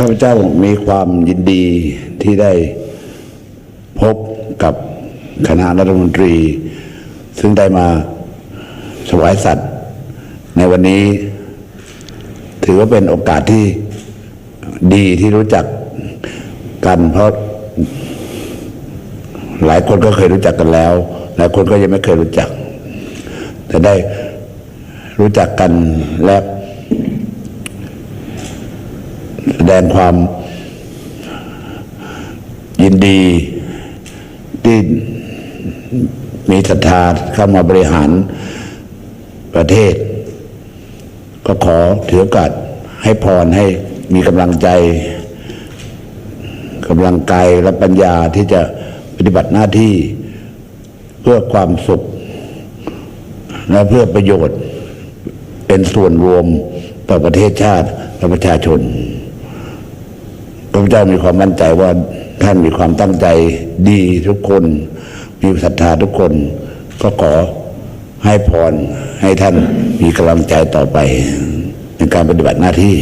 ข้าพเจ้ามีความยินดีที่ได้พบกับคณะรัฐมนตรี ซึ่งได้มาถวายสัตว์ ในวันนี้ ถือว่าเป็นโอกาสที่ดีที่รู้จักกันเพราะหลายคนก็เคยรู้จักกันแล้ว หลายคนก็ยังไม่เคยรู้จัก แต่ได้รู้จักกันและ แสดงความยินดีที่มีศรัทธาเข้ามาบริหารประเทศ ก็ขอถือโอกาสให้พรให้มีกำลังใจกำลังกายและปัญญาที่จะปฏิบัติหน้าที่เพื่อความสุข และเพื่อประโยชน์เป็นส่วนรวมต่อประเทศชาติและประชาชน ระเจ้ามีความมั่นใจว่าท่านมีความตั้งใจดีทุกคนมีศรัทธาทุกคน ก็ขอให้พรให้ท่านมีกำลังใจต่อไปในการปฏิบัติหน้าที่